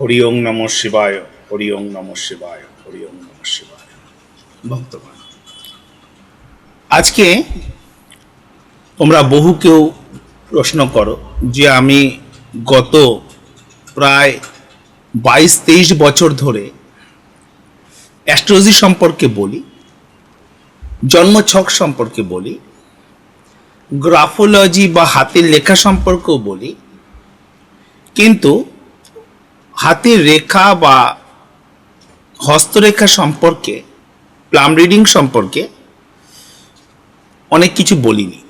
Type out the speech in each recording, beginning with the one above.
হরি ওং নম শিবায় হরি ওং নম শিবায় হরি ওং নম শিবায়। ভক্তগণ, আজকে তোমরা বহু কেউ প্রশ্ন করো যে আমি গত প্রায় বাইশ, তেইশ বছর ধরে অ্যাস্ট্রোলজি সম্পর্কে বলি, জন্মছক সম্পর্কে বলি গ্রাফোলজি বা হাতের লেখা সম্পর্কেও বলি কিন্তু হাতের রেখা বা হস্তরেখা সম্পর্কে প্লাম রিডিং সম্পর্কে অনেক কিছু বলিনি।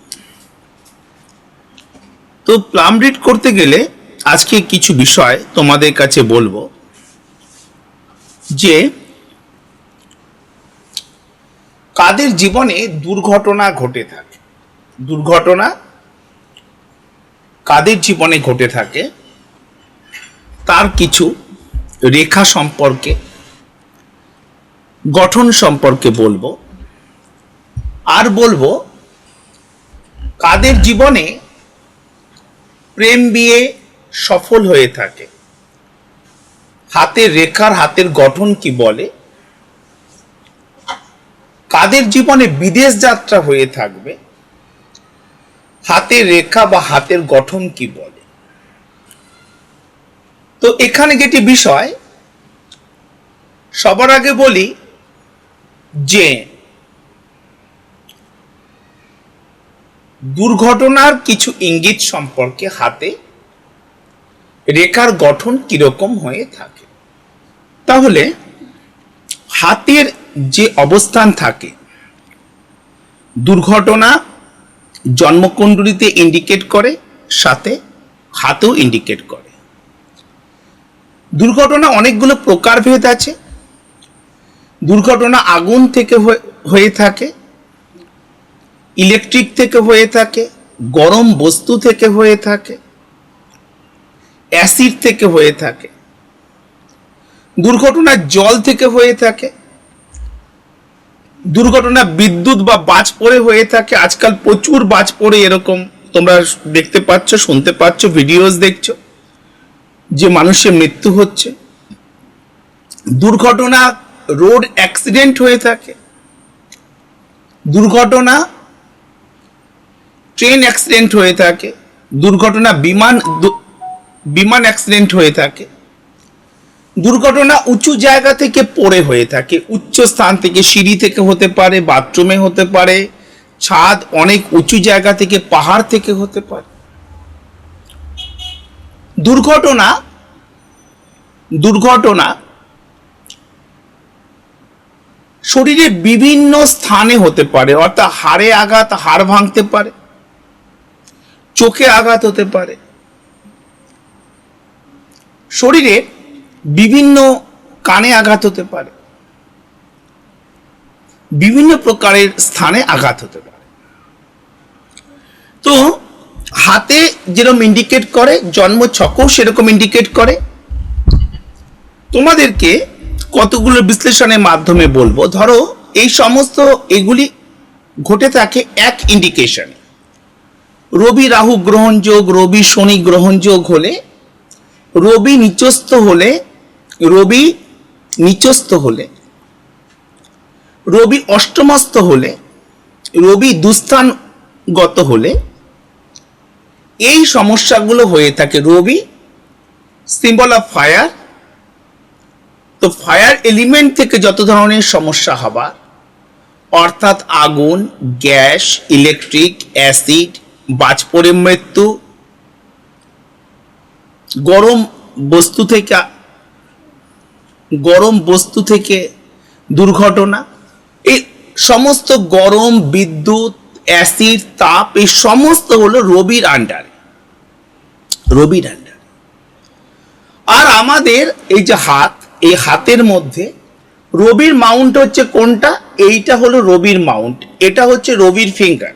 তো প্লাম রিড করতে গেলে আজকে কিছু বিষয় তোমাদের কাছে বলব যে, কাদের জীবনে দুর্ঘটনা ঘটে থাকে। দুর্ঘটনা কাদের জীবনে ঘটে থাকে? তার কিছু রেখা সম্পর্কে, গঠন সম্পর্কে বলব। আর বলব, কাদের জীবনে প্রেম বিয়ে সফল হয়ে থাকে? হাতের রেখার হাতের গঠন কি বলে? কাদের জীবনে বিদেশ যাত্রা হয়ে থাকবে? হাতের রেখা বা হাতের গঠন কি বলে? তো এখানে যেটি বিষয়, সবার আগে বলি যে দুর্ঘটনার কিছু ইঙ্গিত সম্পর্কে হাতে রেখার গঠন কীরকম হয়ে থাকে। তাহলে হাতের যে অবস্থান থাকে, দুর্ঘটনা জন্মকুণ্ডলিতে ইন্ডিকেট করে, সাথে হাতেও ইন্ডিকেট করে। দুর্ঘটনা অনেকগুলো প্রকারভেদ আছে। দুর্ঘটনা আগুন থেকে হয়ে- থাকে, ইলেকট্রিক থেকে হয়ে থাকে, গরম বস্তু থেকে হয়ে থাকে, অ্যাসিড থেকে হয়ে থাকে, দুর্ঘটনা জল থেকে হয়ে থাকে, দুর্ঘটনা বিদ্যুৎ বা বাজ পড়ে হয়ে থাকে। আজকাল প্রচুর বাজ পড়ে এরকম তোমরা দেখতে পাচ্ছ, শুনতে পাচ্ছ ভিডিওস দেখছ। যে মানুষের মৃত্যু হচ্ছে, দুর্ঘটনা, রোড অ্যাক্সিডেন্ট হয়ে থাকে, দুর্ঘটনা, ট্রেন অ্যাক্সিডেন্ট হয়ে থাকে, দুর্ঘটনা, বিমান বিমান অ্যাক্সিডেন্ট হয়ে থাকে, দুর্ঘটনা উঁচু জায়গা থেকে পড়ে হয়ে থাকে, উচ্চ স্থান থেকে সিঁড়ি থেকে হতে পারে, বাথরুমে হতে পারে, ছাদ অনেক উঁচু জায়গা থেকে, পাহাড় থেকে হতে পারে। দুর্ঘটনা দুর্ঘটনা শরীরে বিভিন্ন স্থানে হতে পারে, অর্থাৎ হাড়ে আঘাত, হাড় ভাঙতে পারে, চোখে আঘাত হতে পারে। শরীরে বিভিন্ন কানে আঘাত হতে পারে, বিভিন্ন প্রকারের স্থানে আঘাত হতে পারে। তো হাতে যেরকম ইন্ডিকেট করে, জন্ম ছকও সেরকম ইন্ডিকেট করে। তোমাদেরকে কতগুলো বিশ্লেষণের মাধ্যমে বলব? ধরো, এই সমস্ত এগুলি ঘটে থাকে এক ইন্ডিকেশন রবি রাহু গ্রহণযোগ রবি শনি গ্রহণযোগ হলে, রবি নিচস্থ হলে, রবি নিচস্থ হলে, রবি অষ্টমস্ত হলে, রবি দুস্থানগত হলে এই সমস্যাগুলো হয়ে থাকে রবি সিম্বল অফ ফায়ার তো ফায়ার এলিমেন্ট থেকে যত ধরনের সমস্যা হবার অর্থাৎ আগুন, গ্যাস ইলেকট্রিক অ্যাসিড বাজ পড়ে মৃত্যু, গরম বস্তু থেকে, গরম বস্তু থেকে দুর্ঘটনা, এই সমস্ত গরম, বিদ্যুৎ অ্যাসিড তাপ এই সমস্ত হলো রবির আন্ডারে রবির আন্ডারে আর আমাদের এই যে হাত, এই হাতের মধ্যে রবির মাউন্ট হচ্ছে কোনটা? এইটা হলো রবির মাউন্ট এটা হচ্ছে রবির ফিঙ্গার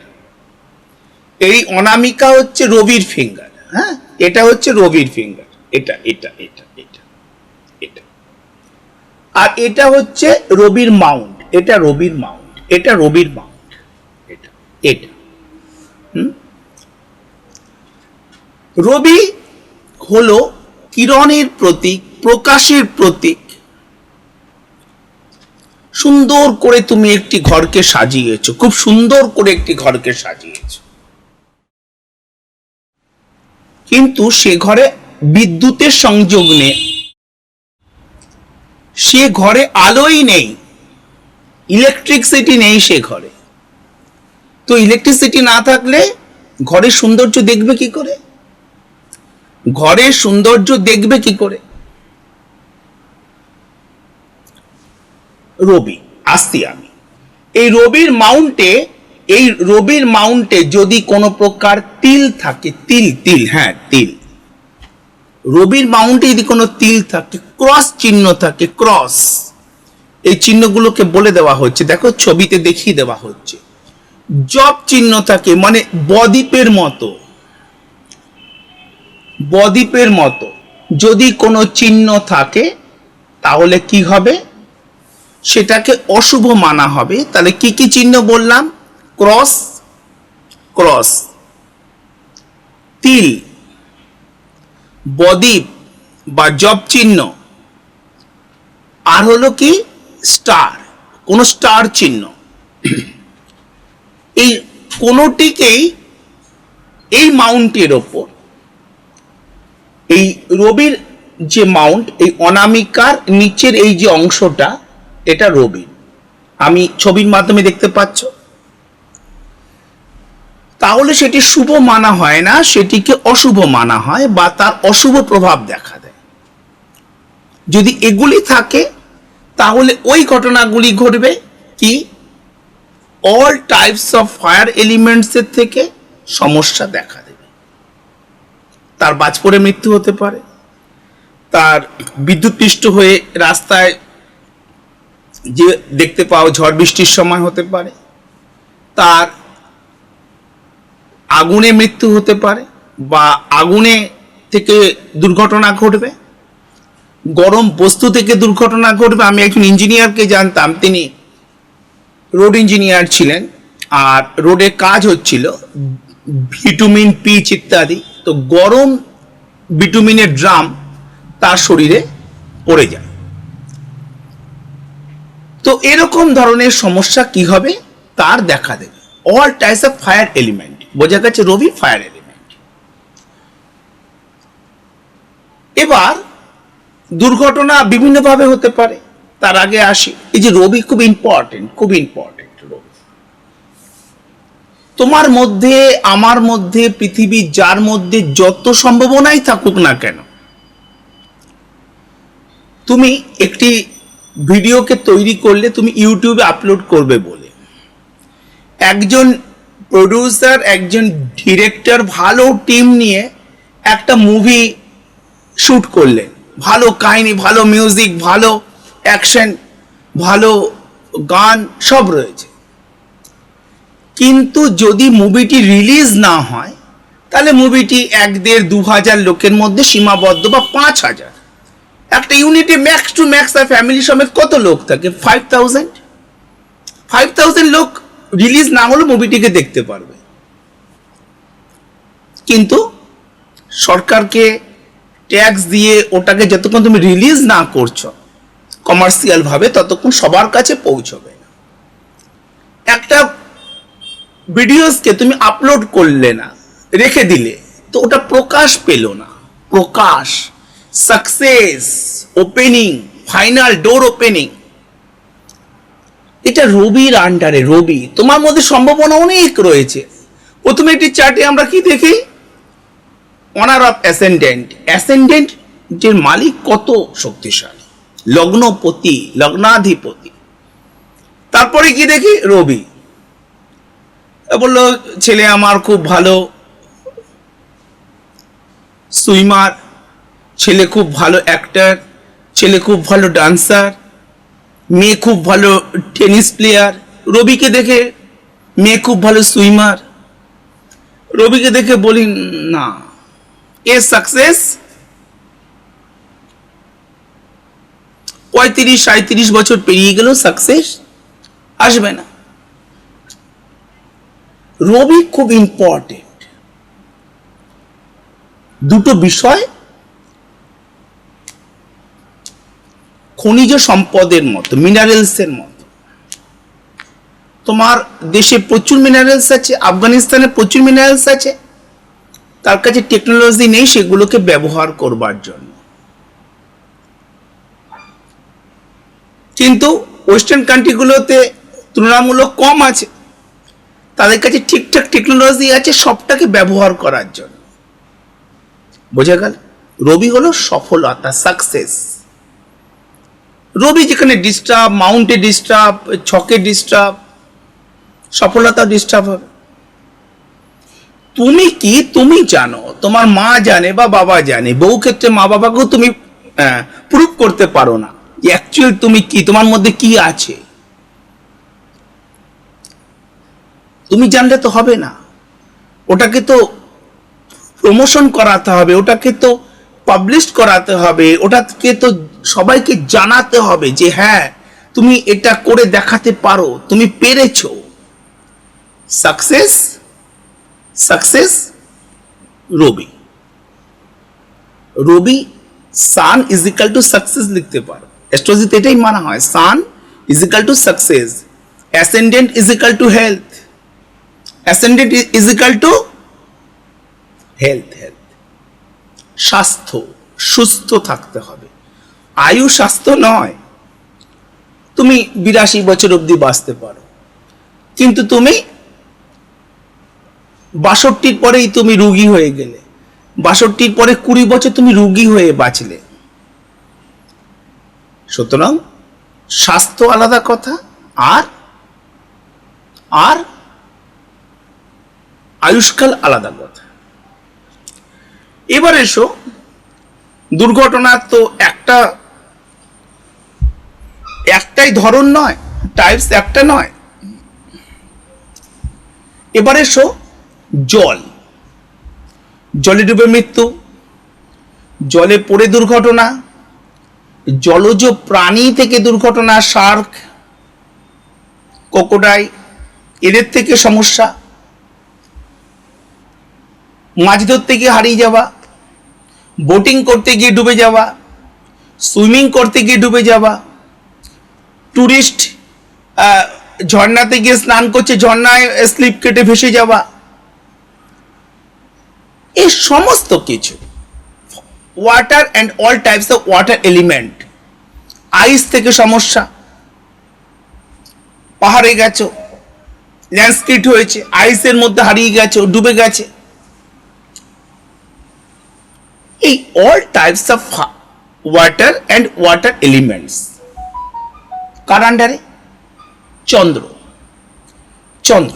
এই অনামিকা হচ্ছে রবির ফিঙ্গার হ্যাঁ? এটা হচ্ছে রবির ফিঙ্গার এটা এটা এটা এটা এটা। আর এটা হচ্ছে রবির মাউন্ট এটা রবির মাউন্ট এটা রবির মাউন্ট এটা রবি হলো কিরণের প্রতীক, প্রকাশের প্রতীক। সুন্দর করে তুমি একটি ঘরকে সাজিয়েছো, খুব সুন্দর করে একটি ঘরকে সাজিয়েছো। কিন্তু সে ঘরে বিদ্যুতের সংযোগ নেই। সে ঘরে আলোই নেই, ইলেকট্রিসিটি নেই সে ঘরে। তো ইলেকট্রিসিটি না থাকলে ঘরের সৌন্দর্য দেখবে কি করে? ঘরের সৌন্দর্য দেখবে কি করে? রবি, আসছি আমি। এই রবির মাউন্টে এই রবির মাউন্টে যদি কোনো প্রকার তিল থাকে, তিল তিল হ্যাঁ তিল। রবির মাউন্টে যদি কোনো তিল থাকে ক্রস চিহ্ন থাকে ক্রস এই চিহ্নগুলোকে বলে দেওয়া হচ্ছে। দেখো, ছবিতে দেখিয়ে দেওয়া হচ্ছে। জব চিহ্ন থাকে মানে বদ্বীপের মতো। বদ্বীপের মতো। যদি কোনো চিহ্ন থাকে, তাহলে কি হবে? সেটাকে অশুভ মানা হবে। তাহলে কি কি চিহ্ন বললাম? Cross cross. তিল। বদ্বীপ বা জব চিহ্ন। আর হলো কি? স্টার। কোন স্টার চিহ্ন। এই কোনোটিকেই এই মাউন্টের ওপর, এই রবির যে মাউন্ট, এই অনামিকার নিচের এই যে অংশটা, এটা রবির। আমি ছবির মাধ্যমে দেখতে পাচ্ছ। তাহলে সেটি শুভ মানা হয় না, সেটিকে অশুভ মানা হয় বা তার অশুভ প্রভাব দেখা দেয়। যদি এগুলি থাকে, তাহলে ওই ঘটনাগুলি ঘটবে কি? অল টাইপস অফ ফায়ার এলিমেন্টসের থেকে সমস্যা দেখা দেবে। তার বাজ পড়ে মৃত্যু হতে পারে। তার বিদ্যুৎপৃষ্ট হয়ে রাস্তায় যে দেখতে পাও ঝড় বৃষ্টির সময় হতে পারে। তার আগুনে মৃত্যু হতে পারে বা আগুনে থেকে দুর্ঘটনা ঘটবে। গরম বস্তু থেকে দুর্ঘটনা ঘটবে। আমি একজন ইঞ্জিনিয়ারকে জানতাম, তিনি রোড ইঞ্জিনিয়ার ছিলেন, আর রোডে কাজ হচ্ছিল ভিটামিন পিচ ইত্যাদি। তো গরম ভিটামিনের ড্রাম তার শরীরে পড়ে যায়। তো এরকম ধরনের সমস্যা কি হবে? তার দেখা দেবে। All types of fire element বোঝা গেছে রবি ফায়ার এলিমেন্ট এবার দুর্ঘটনা বিভিন্নভাবে হতে পারে। তার আগে আসি। এই যে রবি খুব ইম্পর্টেন্ট খুব ইম্পর্টেন্ট রবি। তোমার মধ্যে, আমার মধ্যে পৃথিবীর যার মধ্যে যত সম্ভাবনাই থাকুক না কেন, তুমি একটি ভিডিওকে তৈরি করলে তুমি ইউটিউবে আপলোড করবে বলে। একজন প্রডিউসার একজন ডিরেক্টর ভালো টিম নিয়ে একটা মুভি শুট করলেন। ভালো কাহিনী, ভালো মিউজিক ভালো অ্যাকশন, ভালো গান সব রয়েছে। কিন্তু যদি মুভিটি রিলিজ না হয়, তাহলে মুভিটি এক দেড় দু হাজার লোকের মধ্যে সীমাবদ্ধ বা পাঁচ হাজার। একটা ইউনিটে ম্যাক্স টু ম্যাক্স আর ফ্যামিলি সমেত কত লোক থাকে? ফাইভ থাউজেন্ড ফাইভ থাউজেন্ড লোক রিলিজ না হলে মুভিটিকে দেখতে পারবে। কিন্তু সরকারকে ট্যাক্স দিয়ে ওটাকে যতক্ষণ তুমি রিলিজ না করছ কমার্শিয়াল ভাবে ততক্ষণ সবার কাছে পৌঁছবে না। একটা ভিডিওসকে তুমি আপলোড করলে না, রেখে দিলে, তো ওটা প্রকাশ পেল না। প্রকাশ success opening final door opening এটা রবির আন্ডারে রবি, তোমার মধ্যে সম্ভাবনা অনেক রয়েছে। প্রথমে একটি চার্টে আমরা কি দেখি? অনার অফ অ্যাসেন্ডেন্ট অ্যাসেন্ডেন্ট যে মালিক কত শক্তিশালী? লগ্নপতি, লগ্নাধিপতি। তারপরে কি দেখি? রবি। বলল, ছেলে আমার খুব ভালো। সুইমার। ছেলে খুব ভালো অ্যাক্টার ছেলে খুব ভালো ডান্সার মেয়ে খুব ভালো টেনিস প্লেয়ার রবিকে দেখে, মেয়ে খুব ভালো সুইমার। রবিকে দেখে বলি, না এ সাকসেস পঁয়ত্রিশ সাঁত্রিশ বছর পেরিয়ে গেলেও সাকসেস আসবে না। রবি খুব ইম্পর্টেন্ট দুটো বিষয়, খনিজ সম্পদের মতো মিনারেলসের মতো তোমার দেশে প্রচুর মিনারেলস আছে, আফগানিস্তানে প্রচুর মিনারেলস আছে, তার কাছে টেকনোলজি নেই সেগুলোকে ব্যবহার করবার জন্য। কিন্তু ওয়েস্টার্ন কান্ট্রিগুলোতে তুলনামূলক কম আছে। তাদের কাছে ঠিকঠাক টেকনোলজি আছে সবটাকে ব্যবহার করার জন্য। বোঝা গেল? রবি হলো সফলতা সাকসেস রবি যেখানে ডিস্টার্ব মাউন্টে ডিস্টার্ব ছকে ডিস্টার্ব সফলতা ডিস্টার্ব হবে। তুমি কি? তুমি জানো। তোমার মা জানে বা বাবা জানে। বহু ক্ষেত্রে মা বাবাকেও তুমি প্রুভ করতে পারো না। অ্যাকচুয়াল তুমি কি? তোমার মধ্যে কি আছে? তুমি জানলে তো হবে না। ওটাকে তো প্রমোশন করাতে হবে, ওটাকে তো পাবলিশ করাতে হবে, ওটাকে তো সবাইকে জানাতে হবে যে হ্যাঁ তুমি এটা করে দেখাতে পারো, তুমি পেরেছ। Success success Ravi. Ravi sun is to success লিখতে পারো। অ্যাস্ট্রোলজিতে এটাই মানা হয় sun is equal to success ascendant is equal to health ascendant is equal to health health স্বাস্থ্য, সুস্থ থাকতে হবে। আয়ু স্বাস্থ্য নয়। তুমি বিরাশি বছর অবধি বাঁচতে পারো। কিন্তু তুমি বাষট্টির পরেই তুমি রুগী হয়ে গেলে। বাষট্টির পরে কুড়ি বছর তুমি রুগী হয়ে বাঁচলে। সুতরাং স্বাস্থ্য আলাদা কথা, আর আর আয়ুষ্কাল আলাদা কথা। এবার এসো দুর্ঘটনার তো একটা, একটাই ধরন নয় টাইপস একটা নয়। এবার এসো, জল। জলে ডুবে মৃত্যু, জলে পড়ে দুর্ঘটনা জলজ প্রাণী থেকে দুর্ঘটনা, শার্ক কোকোডাই এদের থেকে সমস্যা। মাছ ধরতে গিয়ে হারিয়ে যাওয়া, বোটিং করতে গিয়ে ডুবে যাওয়া, সুইমিং করতে গিয়ে ডুবে যাওয়া, টুরিস্ট ঝর্ণাতে গিয়ে স্নান করছে, ঝর্ণায় স্লিপ কেটে ভেসে যাওয়া এই সমস্ত কিছু water and all types of water element ice থেকে সমস্যা। পাহাড়ে গেছো। ল্যান্ডস্কেট হয়েছে। আইসের মধ্যে হারিয়ে গেছো, ডুবে গেছে। এই all types of water and water elements কার আন্ডারে চন্দ্র। চন্দ্র।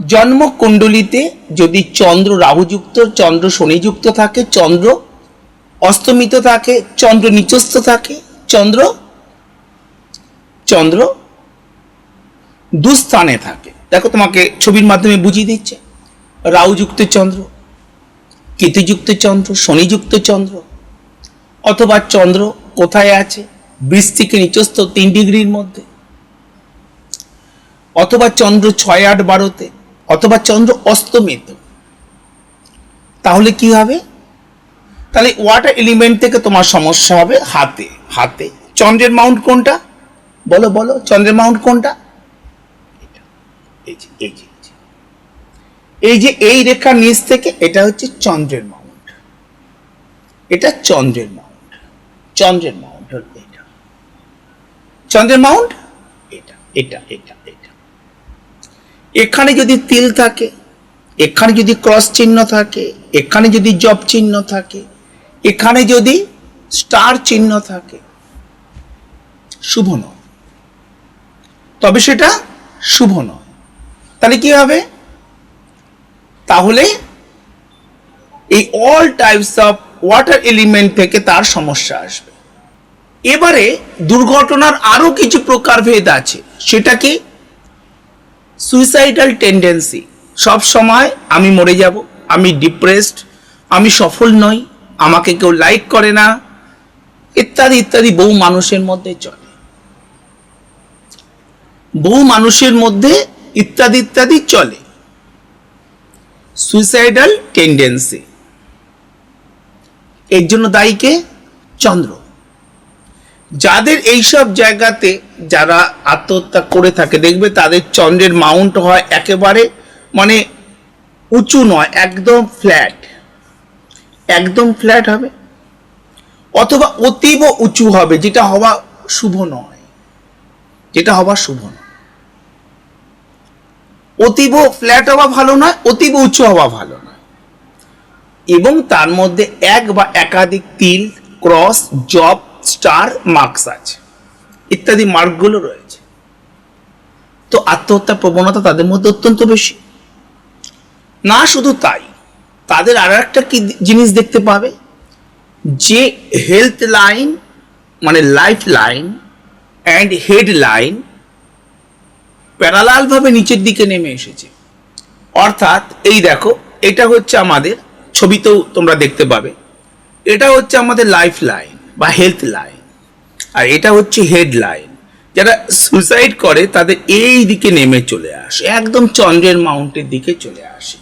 জন্মকুণ্ডলিতে যদি চন্দ্র রাহুযুক্ত, চন্দ্র শনিযুক্ত থাকে, চন্দ্র অস্তমিত থাকে, চন্দ্র নিচস্থ থাকে, চন্দ্র চন্দ্র দুস্থানে থাকে। দেখো তোমাকে ছবির মাধ্যমে বুঝিয়ে দিচ্ছে। রাহুযুক্ত চন্দ্র, কেতুযুক্ত চন্দ্র, শনিযুক্ত চন্দ্র, অথবা চন্দ্র কোথায় আছে? বৃষ থেকে নিচস্থ তিন ডিগ্রির মধ্যে। অথবা চন্দ্র ছয় আট বারোতে অথবা চন্দ্র অস্তমিত তাহলে কি হবে? তাহলে ওয়াটার এলিমেন্ট থেকে তোমার সমস্যা হবে হাতে হাতে। চন্দ্রের মাউন্ট কোনটা? বলো বলো, চন্দ্রের মাউন্ট কোনটা? এই যে এই যে, এই রেখার নিচ থেকে এটা হচ্ছে চন্দ্রের মাউন্ট এটা চন্দ্রের মাউন্ট চন্দ্রের মাউন্ট হল এটা। চন্দ্রের মাউন্ট এটা এটা এটা। এখানে যদি তিল থাকে, এখানে যদি ক্রস চিহ্ন থাকে, এখানে যদি জব চিহ্ন থাকে, এখানে যদি স্টার চিহ্ন থাকে, শুভ নয়। তবে সেটা শুভ নয়। তাহলে কি হবে? তাহলে এই all types of water element থেকে তার সমস্যা আসবে। এবারে দুর্ঘটনার আরও কিছু প্রকারভেদ আছে। সেটা কি সুইসাইডাল টেন্ডেন্সি সব সময় আমি মরে যাব, আমি ডিপ্রেসড আমি সফল নই, আমাকে কেউ লাইক করে না, ইত্যাদি ইত্যাদি বহু মানুষের মধ্যে চলে। বহু মানুষের মধ্যে ইত্যাদি ইত্যাদি চলে। সুইসাইডাল টেন্ডেন্সি এর জন্য দায়ী কে? চন্দ্র। যাদের এইসব জায়গাতে যারা আত্মহত্যা করে থাকে, দেখবে তাদের চন্দ্রের মাউন্ট হয় একেবারে মানে উঁচু নয়, একদম ফ্ল্যাট একদম ফ্ল্যাট হবে। অথবা অতীব উঁচু হবে, যেটা হওয়া শুভ নয়। যেটা হওয়া শুভ নয়। অতীব ফ্ল্যাট হওয়া ভালো নয়, অতীব উঁচু হওয়া ভালো নয়। এবং তার মধ্যে এক বা একাধিক তিল ক্রস জব স্টার মার্কস আছে। ইত্যাদি মার্কগুলো রয়েছে। তো আত্মহত্যা প্রবণতা তাদের মধ্যে অত্যন্ত বেশি। না শুধু তাই, তাদের আর একটা কি জিনিস দেখতে পাবে? যে হেলথ লাইন মানে life line and head line প্যারালালভাবে নিচের দিকে নেমে এসেছে। অর্থাৎ এই দেখো, এটা হচ্ছে আমাদের, ছবিতেও তোমরা দেখতে পাবে, এটা হচ্ছে আমাদের লাইফ লাইন বা হেলথ লাইন আর এটা হচ্ছে হেড লাইন যারা সুইসাইড করে, তাদের এই দিকে নেমে চলে আসে। একদম চন্দ্রের মাউন্টের দিকে চলে আসে।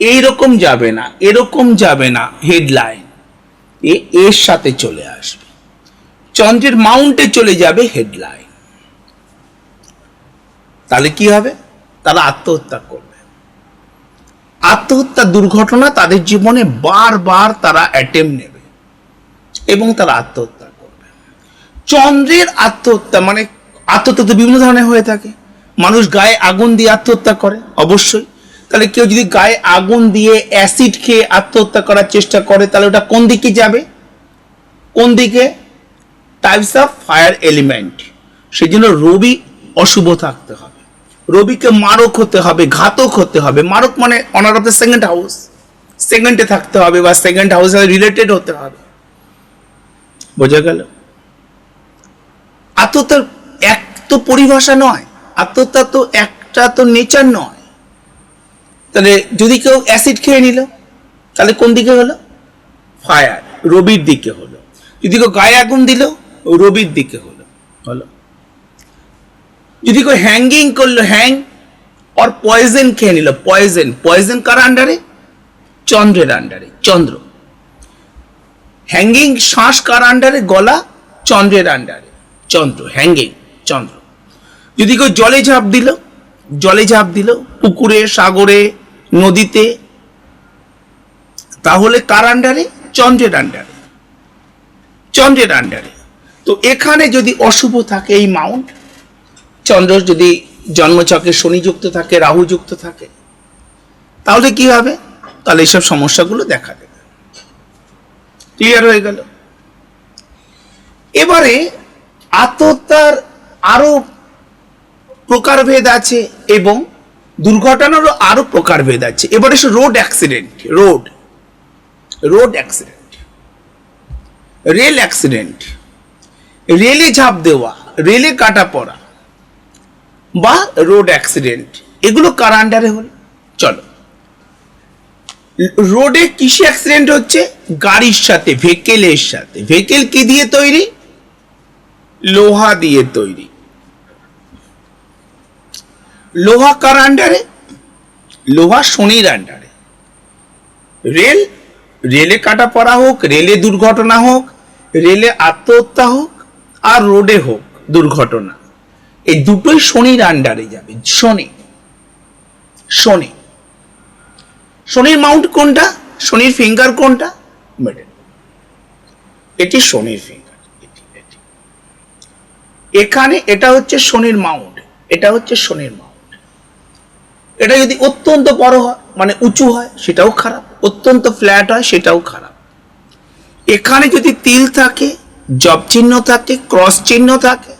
এই রকম যাবে না, এরকম যাবে না হেড লাইন এ, এর সাথে চলে আসবে। চন্দ্রের মাউন্টে চলে যাবে হেড লাইন তাহলে কি হবে? তারা আত্মহত্যা করবে। আত্মহত্যা দুর্ঘটনা তাদের জীবনে বারবার তারা অ্যাটেম্প নেবে। এবং তারা আত্মহত্যা করবে। চন্দ্রের আত্মহত্যা মানে আত্মহত্যা তো বিভিন্ন ধরনের হয়ে থাকে। মানুষ গায়ে আগুন দিয়ে আত্মহত্যা করে, অবশ্যই। তাহলে কেউ যদি গায়ে আগুন দিয়ে অ্যাসিড খেয়ে আত্মহত্যা করার চেষ্টা করে, তাহলে ওটা কোন দিকে যাবে? কোন দিকে? টাইপস অফ ফায়ার এলিমেন্ট সেই জন্য রবি অশুভ থাকতে হবে। রবিকে মারক হতে হবে, ঘাতক হতে হবে। মারক মানে owner of the second house সেকেন্ডে থাকতে হবে বা সেকেন্ড হাউস রিলেটেড হতে হবে। বোঝা গেল? আত্মহত্যার এক তো পরিভাষা নয়, আত্মহত্যা তো একটা তো নেচার নয়। তাহলে যদি কেউ অ্যাসিড খেয়ে নিল, তাহলে কোন দিকে হলো? ফায়ার রবির দিকে হলো। যদি কেউ গায়ে আগুন দিল, রবির দিকে হলো। হলো। যদি কেউ হ্যাঙ্গিং করল হ্যাং আর পয়জন খেয়ে নিল পয়জন পয়জন কার আন্ডারে চন্দ্রের আন্ডারে চন্দ্র। হ্যাঙ্গিং শ্বাস কার আন্ডারে গলা চন্দ্রের আন্ডারে চন্দ্র হ্যাঙ্গিং চন্দ্র। যদি কেউ জলে ঝাঁপ দিল, জলে ঝাঁপ দিল, পুকুরে, সাগরে, নদীতে, তাহলে কার আন্ডারে চন্দ্রের আন্ডারে চন্দ্রের আন্ডারে তো এখানে যদি অশুভ থাকে এই মাউন্ট, চন্দ্র যদি জন্মচকে শনিযুক্ত থাকে রাহুযুক্ত থাকে, তাহলে কি হবে? তাহলে এইসব সমস্যাগুলো দেখা দেবে। ক্লিয়ার হয়ে গেল। এবারে আত্মহত্যার আরও প্রকারভেদ আছে এবং দুর্ঘটনারও আরও প্রকারভেদ আছে। এবারে road accident road road accident rail accident রেলে ঝাঁপ দেওয়া রেলে কাটা পড়া বা রোড অ্যাক্সিডেন্ট এগুলো কার আন্ডারে হল? চলো। রোডে কিসে অ্যাক্সিডেন্ট হচ্ছে? গাড়ির সাথে ভেকেলের সাথে। ভেকেল কি দিয়ে তৈরি? লোহা দিয়ে তৈরি। লোহা কার আন্ডারে লোহা শনির আন্ডারে রেল? রেলে কাটা পড়া হোক, রেলে দুর্ঘটনা হোক, রেলে আত্মহত্যা হোক, আর রোডে হোক দুর্ঘটনা। এই দুটোই শনির আন্ডারে যাবে। শনি শনি শনির মাউন্ট কোনটা? শনির ফিঙ্গার কোনটা? মিডল। এটি শনির ফিঙ্গার এখানে এটা হচ্ছে শনির মাউন্ট, এটা হচ্ছে শনির মাউন্ট। এটা যদি অত্যন্ত বড় হয় মানে উঁচু হয়, সেটাও খারাপ। অত্যন্ত ফ্ল্যাট হয়, সেটাও খারাপ। এখানে যদি তিল থাকে, জব চিহ্ন থাকে, ক্রস চিহ্ন থাকে,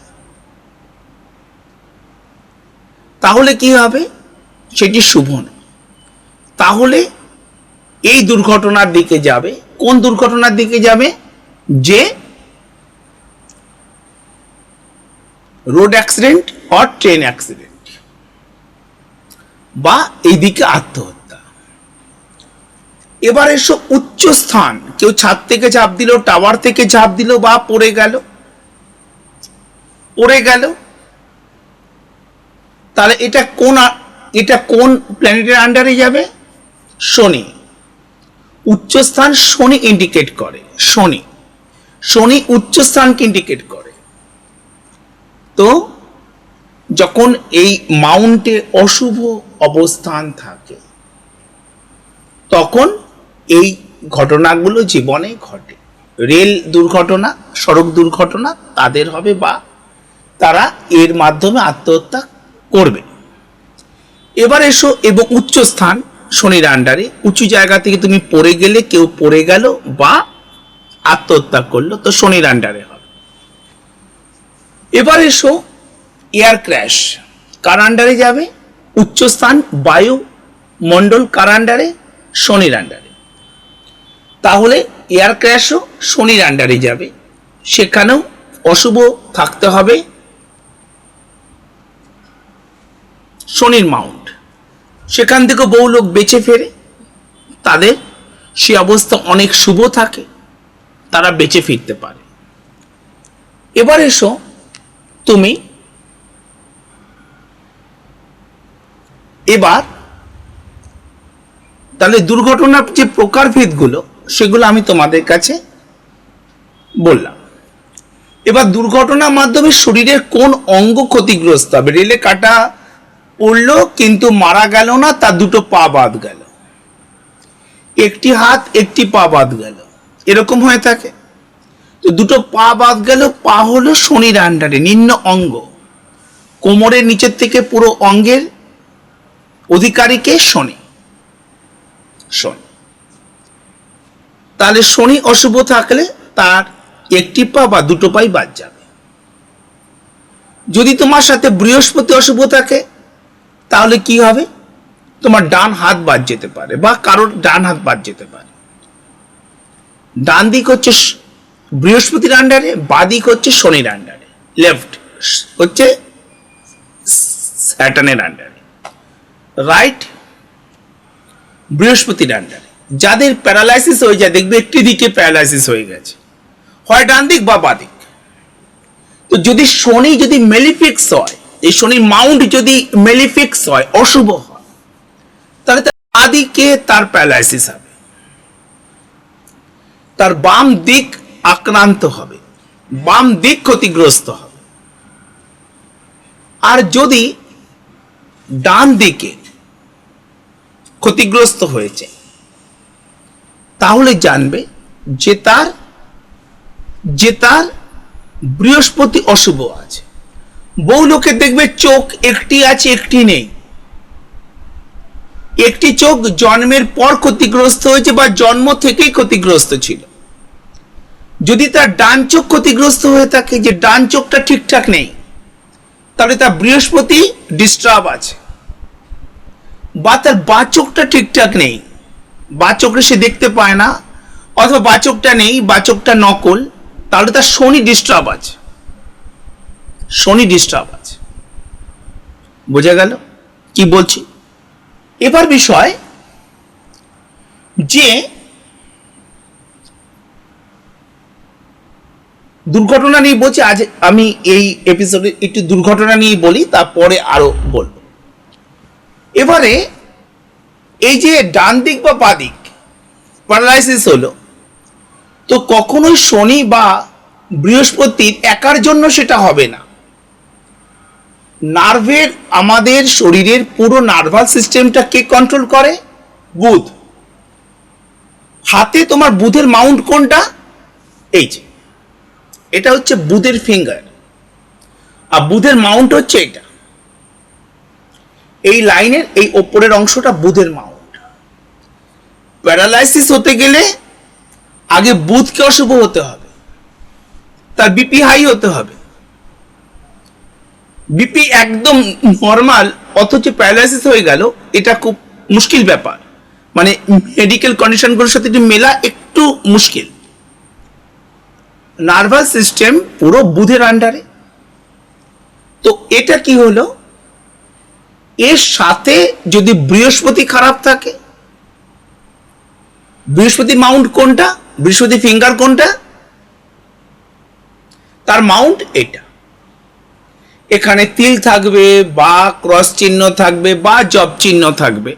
তাহলে কি হবে? সেটি শুভ নয়। তাহলে এই দুর্ঘটনার দিকে যাবে। কোন দুর্ঘটনার দিকে যাবে? যে road accident or train accident বা এইদিকে আত্মহত্যা। এবার এসো উচ্চ স্থান। কেউ ছাদ থেকে ঝাঁপ দিল, টাওয়ার থেকে ঝাঁপ দিল বা পড়ে গেল। পড়ে গেল। তাহলে এটা কোন এটা কোন প্ল্যানেটের আন্ডারে যাবে? শনি। উচ্চস্থান শনি ইন্ডিকেট করে, শনি। শনি উচ্চস্থানকে ইন্ডিকেট করে। তো, যখন এই মাউন্টে অশুভ অবস্থান থাকে, তখন এই ঘটনাগুলো জীবনে ঘটে। রেল দুর্ঘটনা, সড়ক দুর্ঘটনা তাদের হবে বা তারা এর মাধ্যমে আত্মহত্যা করবে। এবার এসো এবং উচ্চ স্থান শনির আন্ডারে। উঁচু জায়গা থেকে তুমি পড়ে গেলে, কেউ পড়ে গেল বা আত্মহত্যা করল, তো শনির আন্ডারে হবে। এবার এসো এয়ার ক্র্যাশ। কার আন্ডারে যাবে? উচ্চস্থান, বায়ু, মণ্ডল কার আন্ডারে? শনির আন্ডারে। তাহলে এয়ার ক্র্যাশও শনির আন্ডারে যাবে। সেখানেও অশুভ থাকতে হবে। শনির মাউন্ট। সেখান থেকে বহু লোক বেঁচে ফেরে। তাদের সে অবস্থা অনেক শুভ থাকে, তারা বেঁচে ফিরতে পারে। এবার এসো তুমি। এবার তাহলে দুর্ঘটনার যে প্রকারভেদগুলো, সেগুলো আমি তোমাদের কাছে বললাম। এবার দুর্ঘটনার মাধ্যমে শরীরের কোন অঙ্গ ক্ষতিগ্রস্ত হবে? রেলে কাটা পড়ল কিন্তু মারা গেল না, তার দুটো পা বাদ গেল। একটি হাত, একটি পা বাদ গেল। এরকম হয়ে থাকে। তো দুটো পা বাদ গেল, পা হলো শনির আন্ডারে, নিম্ন অঙ্গ। কোমরের নিচের থেকে পুরো অঙ্গের অধিকারীকে শনি। শনি। তাহলে শনি অশুভ থাকলে তার একটি পা বা দুটো পাই বাদ যাবে। যদি তোমার সাথে বৃহস্পতি অশুভ থাকে তাহলে কি হবে? তোমার ডান হাত বাদ যেতে পারে বা কারোর ডান হাত বাদ যেতে পারে। ডান দিক হচ্ছে বৃহস্পতির আন্ডারে বা দিক হচ্ছে শনির আন্ডারে লেফট হচ্ছে স্যাটানের আন্ডারে রাইট বৃহস্পতির আন্ডারে যাদের প্যারালাইসিস হয়ে যায়, দেখবে একটি দিকে প্যারালাইসিস হয়ে গেছে। হয় ডান দিক বা বাঁ দিক। তো যদি শনি যদি মেলিফিক্স হয় এই শনির মাউন্ট যদি মেলিফিক্স হয়, অশুভ হয়, তাহলে তার বাঁ দিকে তার প্যারালাইসিস হবে। তার বাম দিক আক্রান্ত হবে, বাম দিক ক্ষতিগ্রস্ত হবে। আর যদি ডান দিকে ক্ষতিগ্রস্ত হয়েছে, তাহলে জানবে যে তার যে তার বৃহস্পতি অশুভ আছে। বহু লোকের দেখবে চোখ একটি আছে, একটি নেই। একটি চোখ জন্মের পর ক্ষতিগ্রস্ত হয়েছে বা জন্ম থেকেই ক্ষতিগ্রস্ত ছিল। যদি তার ডান চোখ ক্ষতিগ্রস্ত হয়ে থাকে, যে ডান চোখটা ঠিকঠাক নেই, তাহলে তার বৃহস্পতি ডিস্টার্ব আছে। বা তার বা চোখটা ঠিকঠাক নেই, বা চোখে সে দেখতে পায় না, অথবা বা চোখটা নেই, বা চোখটা নকল, তাহলে তার শনি ডিস্টার্ব আছে। শনি ডিস্টার্ব আছে। বোঝা গেল? কি বলছি? এবার বিষয় যে দুর্ঘটনা নিয়ে বলছি, আজ আমি এই এপিসোডে একটু দুর্ঘটনা নিয়ে বলি, তারপরে আরও বলব। এবারে এই যে ডান দিক বা বাঁ দিক প্যারালাইসিস হলো, তো কখনোই শনি বা বৃহস্পতির একার জন্য সেটা হবে না। নার্ভের, আমাদের শরীরের পুরো নার্ভাস সিস্টেমটা কে কন্ট্রোল করে বুধ। হাতে তোমার বুধের মাউন্ট কোনটা? এই যে। এটা হচ্ছে বুধের ফিঙ্গার আর বুধের মাউন্ট হচ্ছে এটা এই লাইনের এই ওপরের অংশটা বুধের মাউন্ট প্যারালাইসিস হতে গেলে আগে বুধকে অশুভ হতে হবে। তার বিপি হাই হতে হবে। বিপি একদম নর্মাল অথচ প্যারালাইসিস হয়ে গেল, এটা খুব মুশকিল ব্যাপার। মানে মেডিকেল কন্ডিশনগুলোর সাথে একটু মেলা, একটু মুশকিল। নার্ভাস সিস্টেম পুরো বুধের আন্ডারে তো এটা কি হলো? এর সাথে যদি বৃহস্পতি খারাপ থাকে, বৃহস্পতি মাউন্ট কোনটা? বৃহস্পতি ফিঙ্গার কোনটা? তার মাউন্ট এটা। এখানে তিল থাকবে, বা ক্রস চিহ্ন থাকবে, বা জব চিহ্ন থাকবে।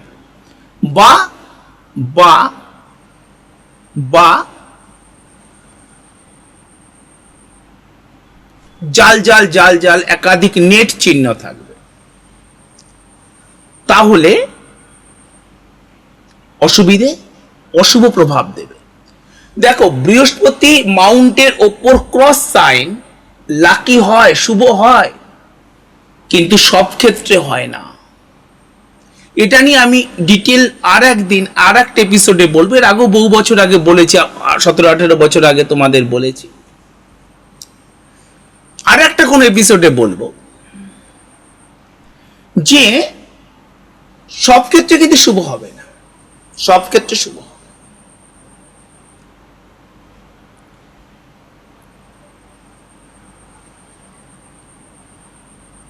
বা বা বা, জাল জাল জাল জাল, একাধিক নেট চিহ্ন থাকবে। তাহলে অসুবিধে, অশুভ প্রভাব দেবে। দেখো, বৃহস্পতি মাউন্টের ওপর ক্রস সাইন, লাকি হয়, শুভ হয়। কিন্তু সব ক্ষেত্রে হয় না। এটা নিয়ে আমি ডিটেল আর একদিন আর একটা এপিসোডে বলব। এর আগেও বহু বছর আগে বলেছি, সতেরো, আঠেরো বছর আগে তোমাদের বলেছি। আর একটা কোন এপিসোডে বলব। যে সব ক্ষেত্রে কিন্তু শুভ হবে না। সব ক্ষেত্রে শুভ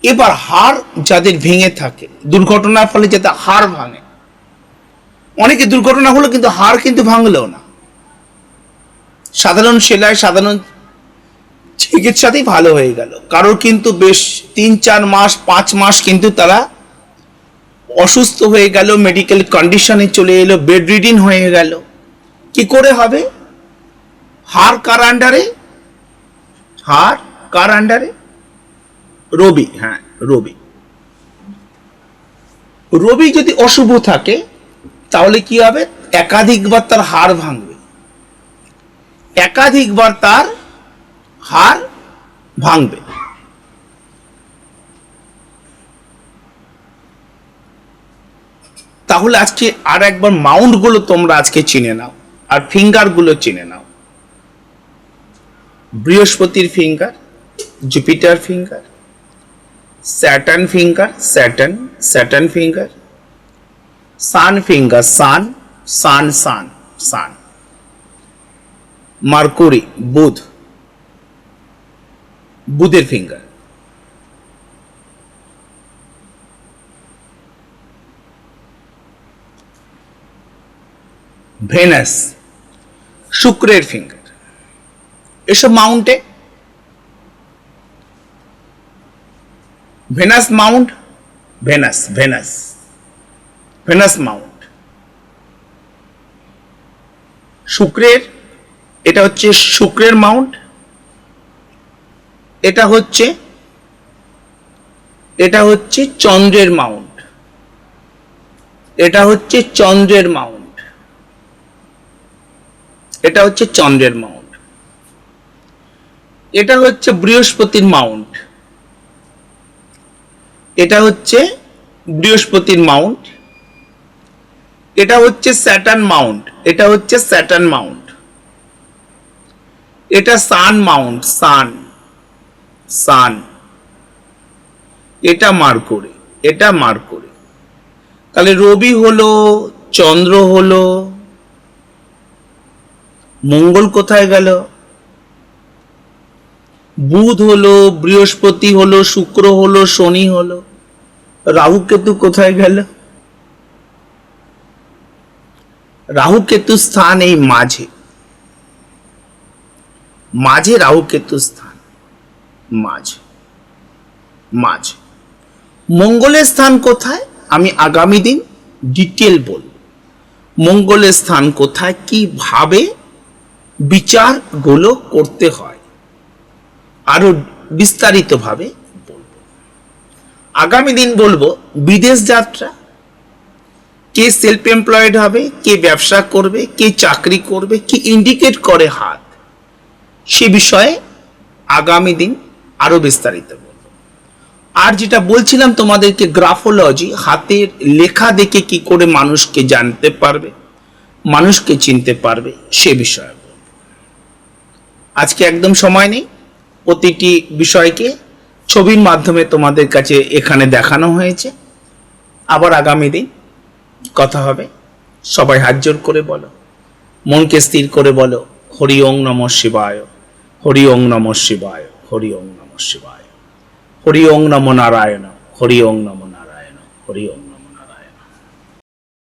এবার হাড় যাদের ভেঙে থাকে, দুর্ঘটনার ফলে যাতে হাড় ভাঙে। অনেকে দুর্ঘটনা হলো কিন্তু হাড় কিন্তু ভাঙলেও না। সাধারণ সেলাই, সাধারণ চিকিৎসাতেই ভালো হয়ে গেল। কারোর কিন্তু বেশ তিন, চার মাস, পাঁচ মাস কিন্তু তারা অসুস্থ হয়ে গেল মেডিকেল কন্ডিশনে চলে এলো বেড রিডিং হয়ে গেল। কি করে হবে? হাড় কার আন্ডারে হাড় কার আন্ডারে রবি হ্যাঁ রবি। রবি যদি অশুভ থাকে, তাহলে কি হবে? একাধিকবার তার হাড় ভাঙবে। একাধিকবার তার হাড় ভাঙবে। তাহলে আজকে আর একবার মাউন্টগুলো তোমরা আজকে চিনে নাও, আর ফিঙ্গারগুলো চিনে নাও। বৃহস্পতির finger, Jupiter finger Saturn finger Saturn Saturn finger sun finger sun sun sun sun Mercury Budh বুধের ফিঙ্গার ভেনাস শুক্রের ফিঙ্গার এসব মাউন্টে Venus mount Venus Venus Venus mount শুক্রের, এটা হচ্ছে শুক্রের মাউন্ট এটা হচ্ছে এটা হচ্ছে চন্দ্রের মাউন্ট এটা হচ্ছে চন্দ্রের মাউন্ট এটা হচ্ছে চন্দ্রের মাউন্ট এটা হচ্ছে বৃহস্পতির মাউন্ট এটা হচ্ছে বৃহস্পতির মাউন্ট। এটা হচ্ছে স্যাটার্ন মাউন্ট। এটা হচ্ছে স্যাটার্ন মাউন্ট। এটা সান মাউন্ট, সান। সান। এটা মার করে, এটা মার করে। তাহলে রবি হলো, চন্দ্র হলো, মঙ্গল কোথায় গেল? বুধ হলো, বৃহস্পতি হলো, শুক্র হলো, শনি হলো। রাহু কেতু কোথায় গেল? রাহু কেতু স্থান এই মাঝে। মাঝে রাহু কেতু স্থান। মাঝে। মাঝে। মঙ্গলের স্থান কোথায়? আমি আগামী দিন ডিটেল বলব। মঙ্গলের স্থান কোথায়? কীভাবে বিচারগুলো করতে হয়? আরও বিস্তারিতভাবে আগামী দিন বলব, বিদেশ যাত্রা, কে সেলফ এমপ্লয়েড হবে, কে ব্যবসা করবে, কে চাকরি করবে, কি ইন্ডিকেট করে হাত। সে বিষয়ে আগামী দিন আরও বিস্তারিত আর যেটা বলছিলাম তোমাদেরকে গ্রাফোলজি হাতের লেখা দেখে কি করে মানুষকে জানতে পারবে, মানুষকে চিনতে পারবে, সে বিষয়ে আজকে একদম সময় নেই, প্রতিটি বিষয়কে ছবির মাধ্যমে তোমাদের কাছে এখানে দেখানো হয়েছে। আবার আগামী দিন কথা হবে। সবাই হাত জোর করে বলো। মনকে স্থির করে বলো, হরি ওং নম শিবায়, হরি ওং নম শিবায়, হরি ওং নম শিবায়, হরি ওং নম নারায়ণ, হরি ওং নম নারায়ণ, হরি ওং